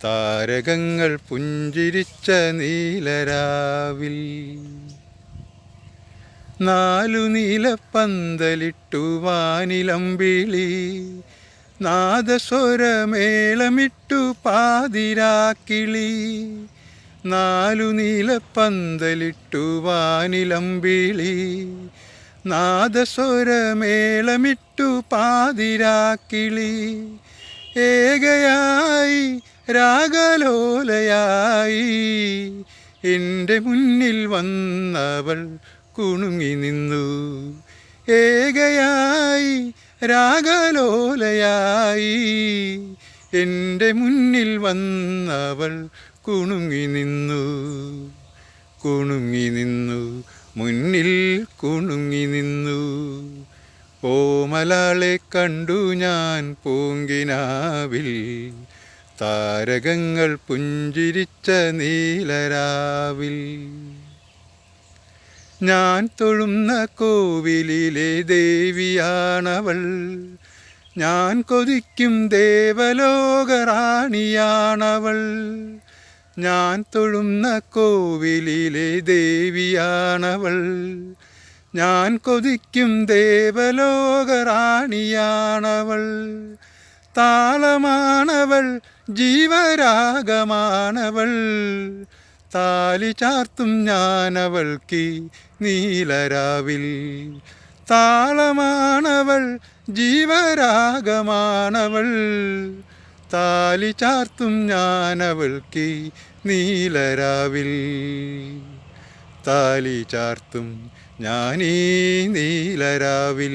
താരകങ്ങൾ പുഞ്ചിരിച്ച നീലരാവിൽ നാലു നീലപ്പന്തലിട്ടു വാനിലമ്പിളി നാദസ്വരമേളമിട്ടു പാതിരാക്കിളി നാലു നീലപ്പന്തലിട്ടു വാനിലമ്പിളി നാദസ്വരമേളമിട്ടു പാതിരാക്കിളി ഏകയായി രാഗലോലയായി. എന്റെ മുന്നിൽ വന്നവൾ കുണുങ്ങി നിന്നു. ഏകയായി രാഗലോലയായി. എന്റെ മുന്നിൽ വന്നവൾ കുണുങ്ങി നിന്നു. കുണുങ്ങി നിന്നു. മുന്നിൽ കുണുങ്ങി നിന്നു. ഓമലാളെ കണ്ടു ഞാൻ പൂങ്കിനാവിൽ. താരകങ്ങൾ പുഞ്ചിരിച്ച നീലരാവിൽ. ഞാൻ തൊഴുന്ന കോവിലിലെ ദേവിയാണവൾ. ഞാൻ കൊതിക്കും ദേവലോകറാണിയാണവൾ. ഞാൻ തൊഴുന്ന കോവിലിലെ ദേവിയാണവൾ. ഞാൻ കൊതിക്കും ദേവലോകറാണിയാണവൾ. താളമാണവൾ ജീവരാഗമാണവൾ. താലി ചാർത്തും ഞാനവൾക്ക് നീലരാവിൽ. താളമാണവൾ ജീവരാഗമാണവൾ. താലി ചാർത്തും ഞാനവൾക്ക് നീലരാവിൽ. താലി ചാർത്തും ഞാനീ നീലരാവിൽ.